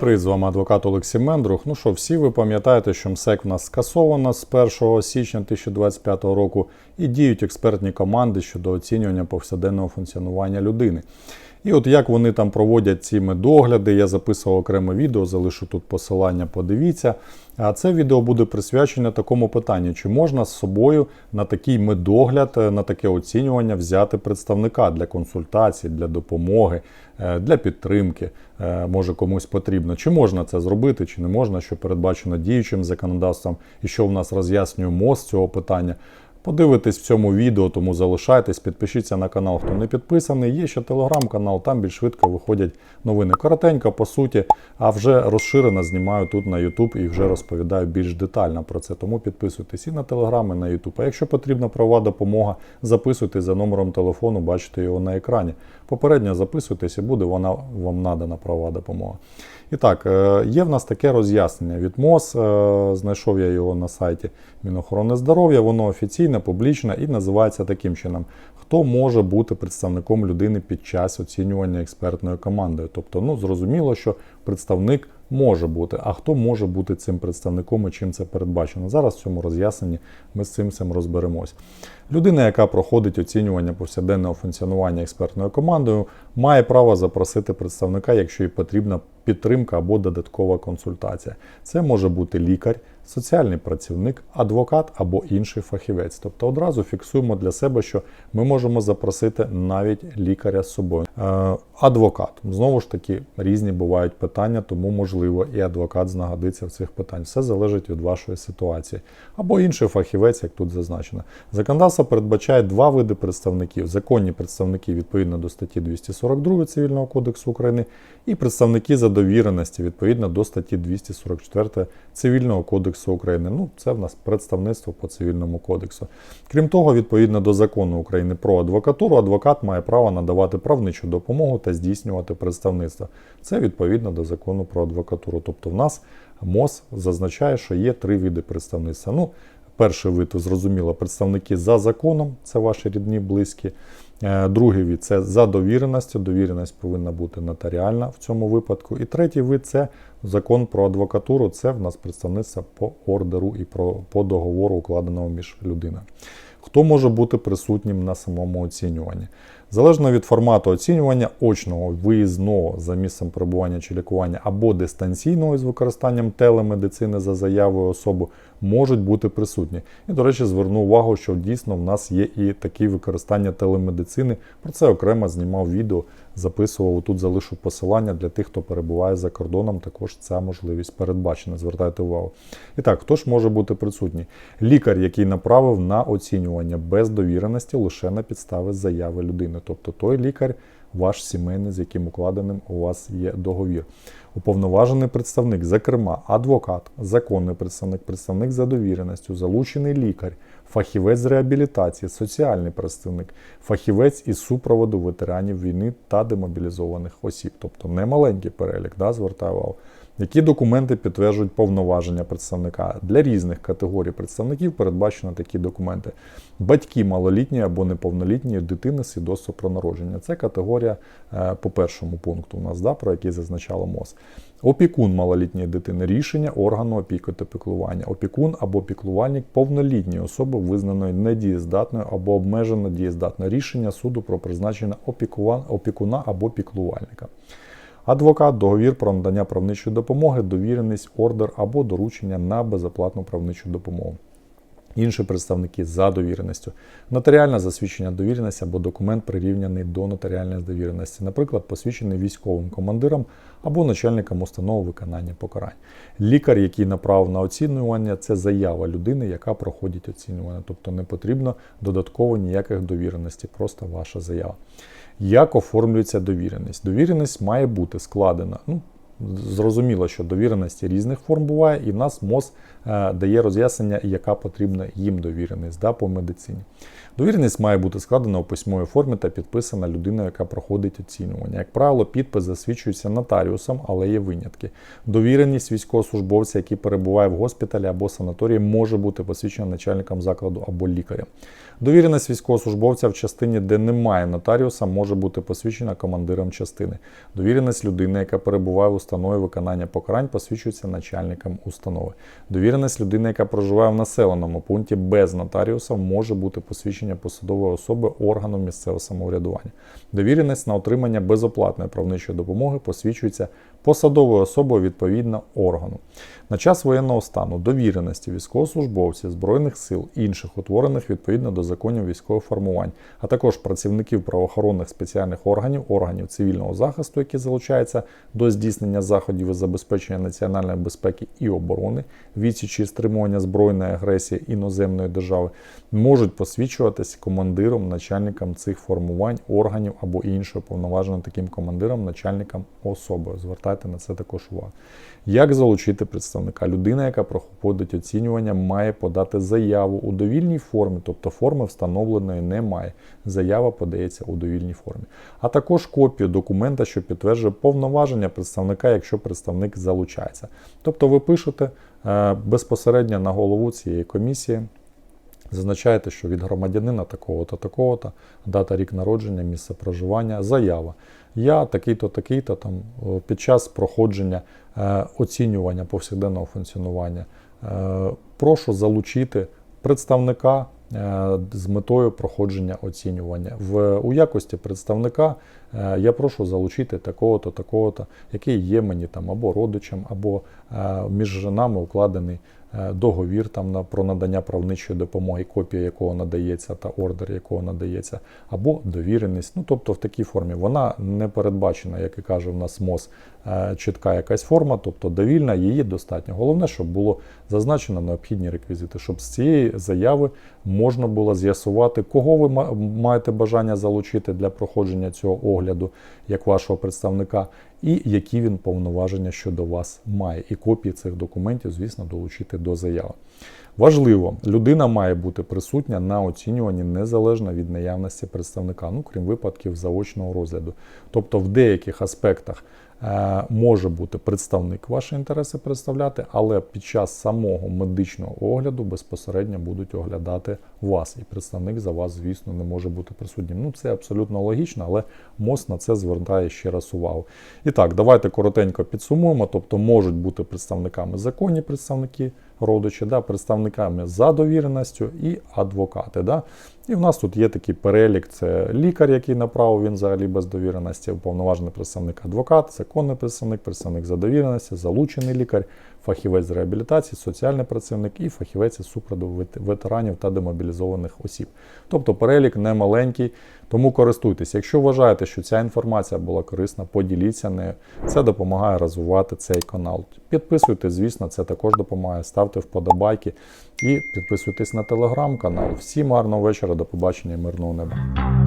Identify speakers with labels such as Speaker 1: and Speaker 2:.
Speaker 1: Привіт, з вами адвокат Олексій Мендрух. Ну що, всі ви пам'ятаєте, що МСЕК в нас скасовано з 1 січня 2025 року і діють експертні команди щодо оцінювання повсякденного функціонування людини. І от як вони там проводять ці медогляди, я записував окреме відео, залишу тут посилання, подивіться. А це відео буде присвячене такому питанню: чи можна з собою на такий медогляд, е, на таке оцінювання взяти представника для консультації, для допомоги, е, для підтримки, е, може комусь потрібно. Чи можна це зробити, чи не можна, що передбачено діючим законодавством, і що в нас роз'яснює МОЗ цього питання. Подивитесь в цьому відео, тому залишайтесь, підпишіться на канал, хто не підписаний. Є ще телеграм-канал, там більш швидко виходять новини. Коротенько, по суті, а вже розширено знімаю тут на YouTube і вже розповідаю більш детально про це. Тому підписуйтесь і на телеграм, і на YouTube. А якщо потрібна правова допомога, записуйтесь за номером телефону, бачите його на екрані. Попередньо записуйтесь і буде вона вам надана правова допомога. І так, е, є в нас таке роз'яснення від МОЗ. е, Знайшов я його на сайті Мінохорони здоров'я. Воно офіційне, публічне і називається таким чином: хто може бути представником людини під час оцінювання експертною командою. Тобто, ну зрозуміло, що представник може бути, а хто може бути цим представником і чим це передбачено. Зараз в цьому роз'ясненні ми з цим всім розберемось. Людина, яка проходить оцінювання повсякденного функціонування експертною командою, має право запросити представника, якщо їй потрібна підтримка або додаткова консультація. Це може бути лікар, соціальний працівник, адвокат або інший фахівець. Тобто одразу фіксуємо для себе, що ми можемо запросити навіть лікаря з собою. Е, адвокат. Знову ж таки, різні бувають питання, тому можливо і адвокат знагодиться в цих питань. Все залежить від вашої ситуації. Або інший фахівець, як тут зазначено. Законодавство передбачає два види представників: законні представники відповідно до статті 242 Цивільного кодексу України, і представники за довіреності відповідно до статті 244 Цивільного кодексу України. Ну, це в нас представництво по цивільному кодексу. Крім того, відповідно до закону України про адвокатуру, адвокат має право надавати правничу допомогу та здійснювати представництво. Це відповідно до закону про адвокатуру. Тобто, в нас МОЗ зазначає, що є три види представництва. Ну, Перший вид, зрозуміло, представники за законом, це ваші рідні, близькі. Е, Другий вид це за довіреністю. Довіреність повинна бути нотаріальна в цьому випадку. І третій вид це закон про адвокатуру. Це в нас представництво по ордеру і по договору, укладеного між людиною. Хто може бути присутнім на самому оцінюванні? Залежно від формату оцінювання очного, виїзного за місцем перебування чи лікування або дистанційного із використанням телемедицини за заявою особи можуть бути присутні. І, до речі, зверну увагу, що дійсно в нас є і такі використання телемедицини. Про це окремо знімав відео, записував. Тут залишу посилання для тих, хто перебуває за кордоном. Також ця можливість передбачена. Звертайте увагу. І так, хто ж може бути присутній? Лікар, який направив на оцінювання без довіреності лише на підстави заяви людини. Тобто той лікар, ваш сімейний, з яким укладеним у вас є договір. Уповноважений представник, зокрема, адвокат, законний представник, представник за довіреністю, залучений лікар, фахівець з реабілітації, соціальний представник, фахівець із супроводу ветеранів війни та демобілізованих осіб. Тобто немаленький перелік, да, звертаю увагу. Які документи підтверджують повноваження представника? Для різних категорій представників передбачено такі документи. Батьки малолітньої або неповнолітньої дитини свідоцтво про народження. Це категорія е, по першому пункту у нас, да, про який зазначало МОЗ. Опікун малолітньої дитини рішення органу опіки та піклування. Опікун або піклувальник повнолітньої особи, визнаної недієздатною або обмежено дієздатною рішення суду про призначення опікуна або піклувальника. Адвокат, договір про надання правничої допомоги, довіреність, ордер або доручення на безоплатну правничу допомогу. Інші представники за довіреністю. Нотаріальне засвідчення довіреності або документ прирівняний до нотаріальної довіреності, наприклад, посвідчений військовим командиром або начальником установи виконання покарань. Лікар, який направив на оцінювання, це заява людини, яка проходить оцінювання. Тобто не потрібно додатково ніяких довіреностей, просто ваша заява. Як оформлюється довіреність? Довіреність має бути складена. Ну, Зрозуміло, що довіреності різних форм буває, і в нас МОЗ дає роз'яснення, яка потрібна їм довіреність да, по медицині. Довіреність має бути складена у письмовій формі та підписана людиною, яка проходить оцінювання. Як правило, підпис засвідчується нотаріусом, але є винятки. Довіреність військовослужбовця, який перебуває в госпіталі або санаторії, може бути посвідчена начальником закладу або лікарем. Довіреність військовослужбовця в частині, де немає нотаріуса, може бути посвідчена командиром частини. Довіреність людини, яка перебуває в установі виконання покарань, посвідчується начальником установи. Довіреність людини, яка проживає в населеному пункті без нотаріуса, може бути посвідчення посадової особи органу місцевого самоврядування. Довіреність на отримання безоплатної правничої допомоги посвідчується посадовою особою відповідно органу. На час воєнного стану довіреності військовослужбовців Збройних сил інших утворених відповідно до законів військових формувань, а також працівників правоохоронних спеціальних органів, органів цивільного захисту, які залучаються до здійснення заходів із забезпечення національної безпеки і оборони, відсічі стримування збройної агресії іноземної держави, можуть посвідчуватися командиром, начальником цих формувань, органів або іншою повноваженим таким командиром, начальником особою. Звертайте на це також увагу. Як залучити представника? Людина, яка проходить оцінювання, має подати заяву у довільній формі, тобто форми встановленої немає. Заява подається у довільній формі. А також копію документа, що підтверджує повноваження представника, якщо представник залучається. Тобто ви пишете е, безпосередньо на голову цієї комісії. Зазначаєте, що від громадянина такого-то, такого-то, дата рік народження, місце проживання, заява. Я такий-то, такий-то там під час проходження е, оцінювання повсякденного функціонування е, прошу залучити представника е, з метою проходження оцінювання. В, у якості представника я прошу залучити такого-то, такого-то, який є мені там або родичем, або між нами укладений договір там на про надання правничої допомоги, копія якого надається та ордер якого надається, або довіреність. Ну тобто в такій формі вона не передбачена, як і каже в нас МОЗ, е, чітка якась форма, тобто довільна, її достатньо. Головне, щоб було зазначено необхідні реквізити, щоб з цієї заяви можна було з'ясувати, кого ви маєте бажання залучити для проходження цього огляду як вашого представника, і які він повноваження щодо вас має. І копії цих документів, звісно, долучити до заяви. Важливо, людина має бути присутня на оцінюванні незалежно від наявності представника, ну крім випадків заочного розгляду. Тобто в деяких аспектах може бути представник ваші інтереси представляти, але під час самого медичного огляду безпосередньо будуть оглядати вас, і представник за вас, звісно, не може бути присутнім. Ну це абсолютно логічно, але МОЗ на це звертає ще раз увагу. І так, давайте коротенько підсумуємо. Тобто можуть бути представниками законні представники родичі, да, представниками за довіреністю і адвокати. Да. І в нас тут є такий перелік: це лікар, який направив він взагалі без довіреності, уповноважений представник адвокат, законний представник, представник за довіреністю, залучений лікар, фахівець з реабілітації, соціальний працівник і фахівець із супроводу ветеранів та демобілізованих осіб. Тобто перелік не маленький, тому користуйтесь. Якщо вважаєте, що ця інформація була корисна, поділіться нею. Це допомагає розвивати цей канал. Підписуйтесь, звісно, це також допомагає. Ставте вподобайки і підписуйтесь на телеграм-канал. Всім гарного вечора, до побачення і мирного неба.